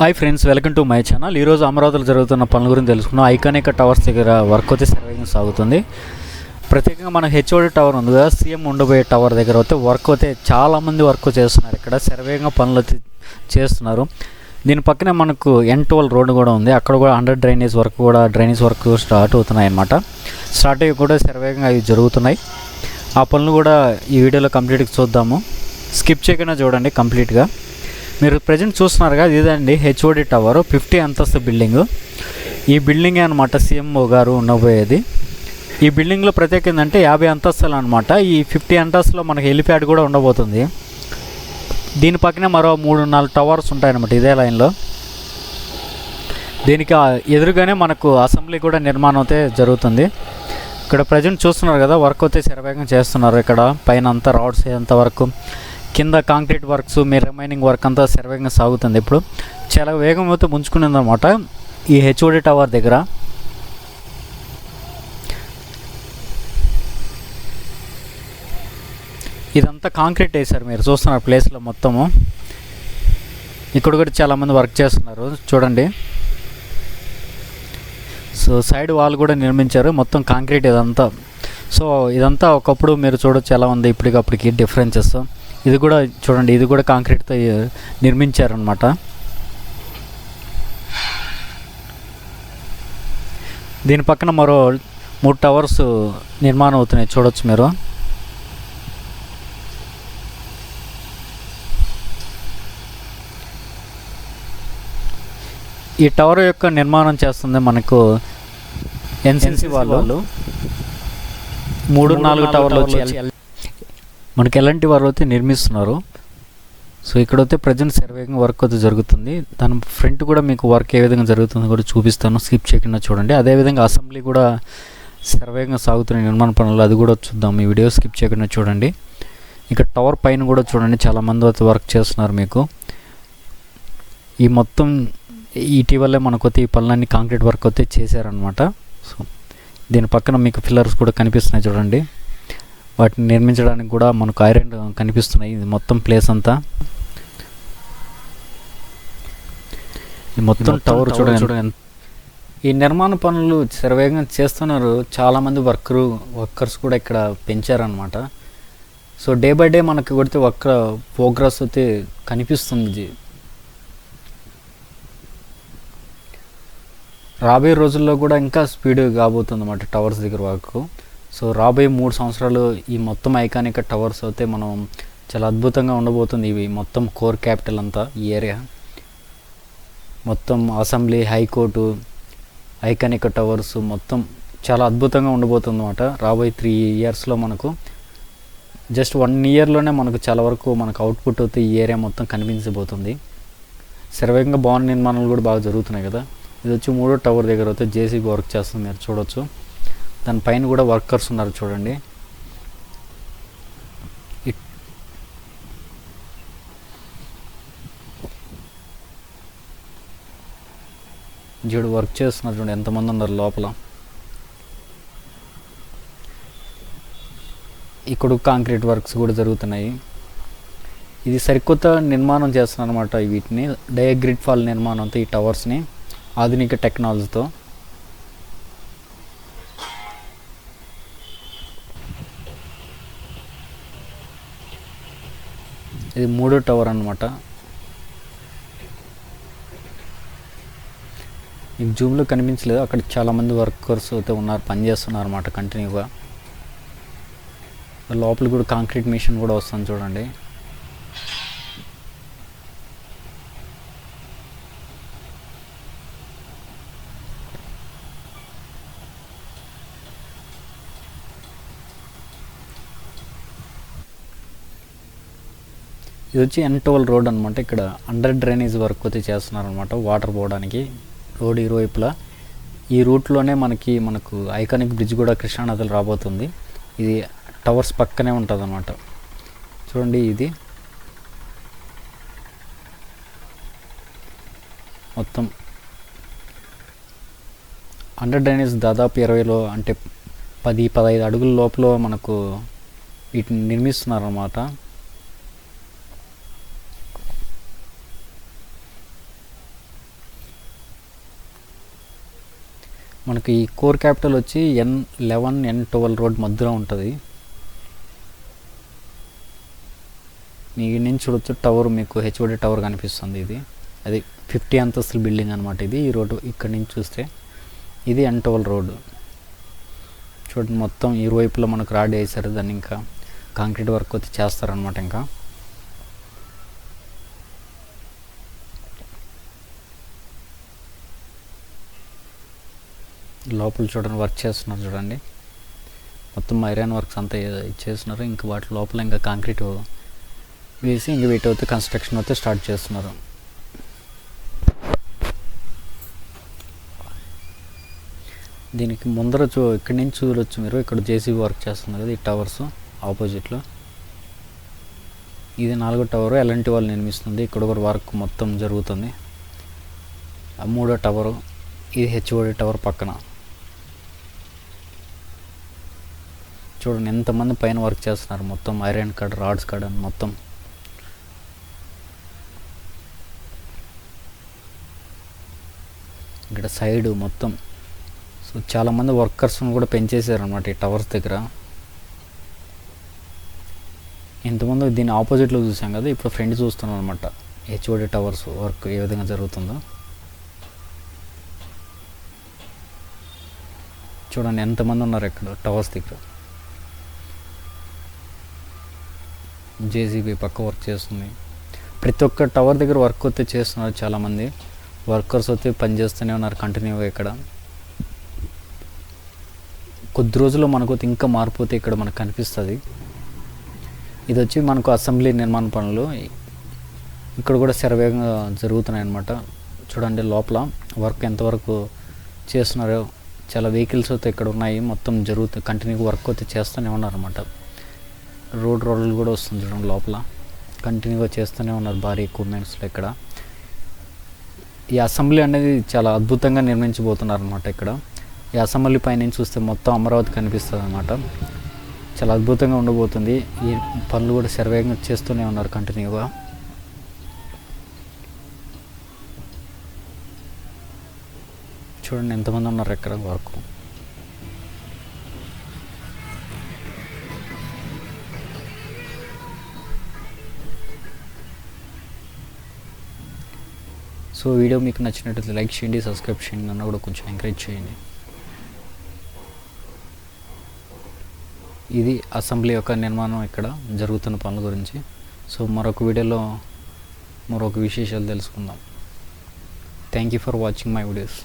Hi friends welcome to my channel. ఈరోజు అమరావతిలో జరుగుతున్న పనుల గురించి తెలుసుకున్నాం ఐకానిక్ టవర్స్ దగ్గర వర్క్ అయితే సర్వేగా సాగుతుంది. ప్రత్యేకంగా మన హెచ్ఓడి టవర్ ఉంది కదా సీఎం ఉండబోయే టవర్ దగ్గర అయితే వర్క్ అయితే చాలామంది వర్క్ చేస్తున్నారు ఇక్కడ. సర్వేగా పనులు చేస్తున్నారు. దీని పక్కనే మనకు ఎన్ ట్వెల్వ్ రోడ్డు కూడా ఉంది. అక్కడ కూడా అండర్ డ్రైనేజ్ వర్క్ కూడా డ్రైనేజ్ వర్క్ స్టార్ట్ అవుతున్నాయి అన్నమాట స్టార్ట్ అయ్యి కూడా సర్వేగా అవి జరుగుతున్నాయి. ఆ పనులు కూడా ఈ వీడియోలో కంప్లీట్గా చూద్దాము. స్కిప్ చేయకుండా చూడండి కంప్లీట్గా మీరు ప్రజెంట్ చూస్తున్నారు కదా ఇదండి హెచ్ఓడి టవర్ ఫిఫ్టీ అంతస్తు బిల్డింగ్ ఈ బిల్డింగే అనమాట సీఎంఓ గారు ఉండబోయేది ఈ బిల్డింగ్లో ప్రత్యేక ఏంటంటే యాభై అంతస్తులు అనమాట ఈ ఫిఫ్టీ అంతస్తులో మనకి హెలిప్యాడ్ కూడా ఉండబోతుంది. దీని పక్కనే మరో మూడు నాలుగు టవర్స్ ఉంటాయన్నమాట ఇదే లైన్లో దీనికి ఎదురుగానే మనకు అసెంబ్లీ కూడా నిర్మాణం అయితే జరుగుతుంది. ఇక్కడ ప్రజెంట్ చూస్తున్నారు కదా వర్క్ అయితే శరవేగం చేస్తున్నారు ఇక్కడ. పైన అంతా రాడ్స్ అంత వరకు. కింద కాంక్రీట్ వర్క్స్ మీ రిమైనింగ్ వర్క్ అంతా శరవేగంగా సాగుతుంది ఇప్పుడు. చాలా వేగం అయితే ముంచుకునిందనమాట ఈ హెచ్ఓడి టవర్ దగ్గర. ఇదంతా కాంక్రీట్ వేశారు మీరు చూస్తున్నారు ప్లేస్లో మొత్తము. ఇక్కడ కూడా చాలామంది వర్క్ చేస్తున్నారు చూడండి. సో సైడ్ వాల్ కూడా నిర్మించారు మొత్తం కాంక్రీట్ ఇదంతా. సో ఇదంతా ఒకప్పుడు మీరు చూడొచ్చు ఎలా ఉంది ఇప్పటికప్పటికి డిఫరెన్సెస్. ఇది కూడా చూడండి ఇది కూడా కాంక్రీట్తో నిర్మించారనమాట దీని పక్కన మరో మూడు టవర్స్ నిర్మాణం అవుతున్నాయి చూడొచ్చు మీరు. ఈ టవర్ యొక్క నిర్మాణం చేస్తుంది మనకు ఎన్సిసి వాళ్ళు. మూడు నాలుగు టవర్లు వచ్చి మనకి ఎలాంటి వారు అయితే నిర్మిస్తున్నారు సో ఇక్కడైతే ప్రజెంట్ సర్వేగా వర్క్ అయితే జరుగుతుంది. దాని ఫ్రంట్ కూడా మీకు వర్క్ ఏ విధంగా జరుగుతుందో కూడా చూపిస్తాను. స్కిప్ చేయకుండా చూడండి. అదేవిధంగా అసెంబ్లీ కూడా సర్వేగా సాగుతున్న నిర్మాణ పనులు అది కూడా చూద్దాం. ఈ వీడియో స్కిప్ చేయకుండా చూడండి. ఇక టవర్ పైన కూడా చూడండి. చాలామంది అయితే వర్క్ చేస్తున్నారు మీకు. ఈ మొత్తం ఇటీవలే మనకు ఈ పనులన్నీ కాంక్రీట్ వర్క్ అయితే చేశారనమాట సో దీని పక్కన మీకు పిల్లర్స్ కూడా కనిపిస్తున్నాయి చూడండి. వాటిని నిర్మించడానికి కూడా మనకు ఐరన్ కనిపిస్తున్నాయి. ఇది మొత్తం ప్లేస్ అంతా. ఈ మొత్తం టవర్ చూడండి. ఈ నిర్మాణ పనులు శరవేగంగా చేస్తున్నారు. చాలామంది వర్కరు వర్కర్స్ కూడా ఇక్కడ పెంచారనమాట సో డే బై డే మనకి కొడితే వర్క్ ప్రోగ్రెస్ అయితే కనిపిస్తుంది. రాబోయే రోజుల్లో కూడా ఇంకా స్పీడ్ కాబోతుంది అన్నమాట టవర్స్ దగ్గర వరకు. సో రాబోయే మూడు సంవత్సరాలు ఈ మొత్తం ఐకానిక్ టవర్స్ అయితే మనం చాలా అద్భుతంగా ఉండబోతుంది. ఇవి మొత్తం కోర్ క్యాపిటల్ అంతా ఈ ఏరియా. మొత్తం అసెంబ్లీ హైకోర్టు ఐకానిక్ టవర్స్ మొత్తం చాలా అద్భుతంగా ఉండబోతుంది అనమాట రాబోయే త్రీ ఇయర్స్లో మనకు జస్ట్ వన్ ఇయర్లోనే మనకు చాలా వరకు మనకు అవుట్పుట్ అయితే ఈ ఏరియా మొత్తం కనిపించబోతుంది. సర్వేగంగా భవన నిర్మాణాలు కూడా బాగా జరుగుతున్నాయి కదా. ఇది వచ్చి మూడో టవర్ దగ్గర అయితే జేసీబీ వర్క్ చేస్తుంది. మీరు చూడొచ్చు. దానిపైన కూడా వర్కర్స్ ఉన్నారు చూడండి. జీడు చూడు వర్క్ చేస్తున్నారు చూడండి ఎంతమంది ఉన్నారు లోపల. ఇక్కడ కాంక్రీట్ వర్క్స్ కూడా జరుగుతున్నాయి. ఇది సరికొత్త నిర్మాణం చేస్తున్నారు అనమాట వీటిని. డయాగ్రిడ్ ఫాల్ నిర్మాణంతో ఈ టవర్స్ని ఆధునిక టెక్నాలజీతో. ఇది మూడో టవర్ అనమాట ఈ జూమ్లో కనిపించలేదు అక్కడ చాలామంది వర్కర్స్ అయితే ఉన్నారు పనిచేస్తున్నారు అనమాట కంటిన్యూగా. లోపల కూడా కాంక్రీట్ మిషన్ కూడా వస్తుంది చూడండి. ఇది వచ్చి ఎన్ ట్వెల్వ్ రోడ్ అనమాట ఇక్కడ అండర్ డ్రైనేజ్ వర్క్ అయితే చేస్తున్నారనమాట వాటర్ పోవడానికి. రోడ్ ఇరువైపులా. ఈ రూట్లోనే మనకి మనకు ఐకానిక్ బ్రిడ్జ్ కూడా కృష్ణానదిలో రాబోతుంది. ఇది టవర్స్ పక్కనే ఉంటుంది అనమాట చూడండి ఇది. మొత్తం. అండర్ డ్రైనేజ్ దాదాపు ఇరవైలో అంటే పది పదహైదు అడుగుల లోపల మనకు వీటిని నిర్మిస్తున్నారన్నమాట. మనకి ఈ కోర్ క్యాపిటల్ వచ్చి N eleven N twelve road మధ్యలో ఉంటుంది. మీ నుంచి చూడొచ్చు టవర్ మీకు హెచ్ఓడి టవర్ కనిపిస్తుంది ఇది. అది ఫిఫ్టీ అంతస్తుల బిల్డింగ్ అనమాట ఇది ఈ రోడ్డు ఇక్కడ నుంచి చూస్తే. ఇది ఎన్ ట్వెల్వ్ రోడ్డు. చూడండి మొత్తం ఇరువైపులా మనకు రాడ్ వేసారు దాన్ని ఇంకా కాంక్రీట్ వర్క్ వచ్చి చేస్తారనమాట ఇంకా. లోపల చూడండి వర్క్ చేస్తున్నారు చూడండి. మొత్తం ఐరన్ వర్క్స్ అంతా ఇచ్చేస్తున్నారు చేస్తున్నారు. ఇంకా వాటి లోపల ఇంకా కాంక్రీట్ వేసి ఇంక వీటి అయితే కన్స్ట్రక్షన్ అయితే స్టార్ట్ చేస్తున్నారు. దీనికి ముందర చూ ఇక్కడి నుంచి చూడొచ్చు మీరు. ఇక్కడ జేసీబీ వర్క్ చేస్తున్నారు కదా ఈ టవర్స్ ఆపోజిట్లో ఇది నాలుగో టవర్ ఎలాంటి వాళ్ళు నిర్మిస్తుంది. ఇక్కడ కూడా వర్క్ మొత్తం జరుగుతుంది. ఆ మూడో టవరు ఇది హెచ్ఓడి టవర్ పక్కన. చూడండి ఎంతమంది పైన వర్క్ చేస్తున్నారు మొత్తం ఐరన్ కార్డ్ రాడ్స్ కార్డ్ అని మొత్తం. ఇక్కడ సైడ్ మొత్తం. సో చాలామంది వర్కర్స్ని కూడా పెంచేశారు అనమాట ఈ టవర్స్ దగ్గర. ఇంతమంది దీని ఆపోజిట్లో చూసాం కదా ఇప్పుడు ఫ్రంట్ చూస్తున్నాం అనమాట హెచ్ఓడి టవర్స్ వర్క్ ఏ విధంగా జరుగుతుందో. చూడండి ఎంతమంది ఉన్నారు ఇక్కడ టవర్స్ దగ్గర. జేసీబీ పక్క వర్క్ చేస్తుంది. ప్రతి ఒక్క టవర్ దగ్గర వర్క్ అయితే చేస్తున్నారు చాలామంది. వర్కర్స్ అయితే పని చేస్తూనే ఉన్నారు కంటిన్యూగా ఇక్కడ. కొద్ది రోజుల్లో మనకు అయితే ఇంకా మార్పు అయితే ఇక్కడ మనకు కనిపిస్తుంది. ఇది వచ్చి మనకు అసెంబ్లీ నిర్మాణ పనులు. ఇక్కడ కూడా శరవేగంగా జరుగుతున్నాయి అన్నమాట. చూడండి లోపల వర్క్ ఎంతవరకు చేస్తున్నారో. చాలా వెహికల్స్ అయితే ఇక్కడ ఉన్నాయి. మొత్తం జరుగుతుంది కంటిన్యూగా వర్క్ అయితే చేస్తూనే ఉన్నారన్నమాట. రోడ్ రోడ్లు కూడా వస్తుంది చూడండి లోపల. కంటిన్యూగా చేస్తూనే ఉన్నారు భారీ ఎక్విప్మెంట్స్లో ఇక్కడ. ఈ అసెంబ్లీ అనేది చాలా అద్భుతంగా నిర్మించబోతున్నారు అనమాట ఇక్కడ. ఈ అసెంబ్లీ పైనుంచి చూస్తే మొత్తం అమరావతి కనిపిస్తుంది అనమాట చాలా అద్భుతంగా ఉండబోతుంది. ఈ పనులు కూడా శరవేగంగా చేస్తూనే ఉన్నారు కంటిన్యూగా చూడండి ఎంతమంది ఉన్నారు ఇక్కడ వరకు. సో వీడియో మీకు నచ్చినట్లయితే లైక్ చేయండి సబ్స్క్రైబ్ చేయండి నన్ను కూడా కొంచెం ఎంకరేజ్ చేయండి. ఇది అసెంబ్లీ యొక్క నిర్మాణం ఇక్కడ జరుగుతున్న పనుల గురించి. సో మరొక వీడియోలో మరొక విశేషాలు తెలుసుకుందాం. Thank you for watching my videos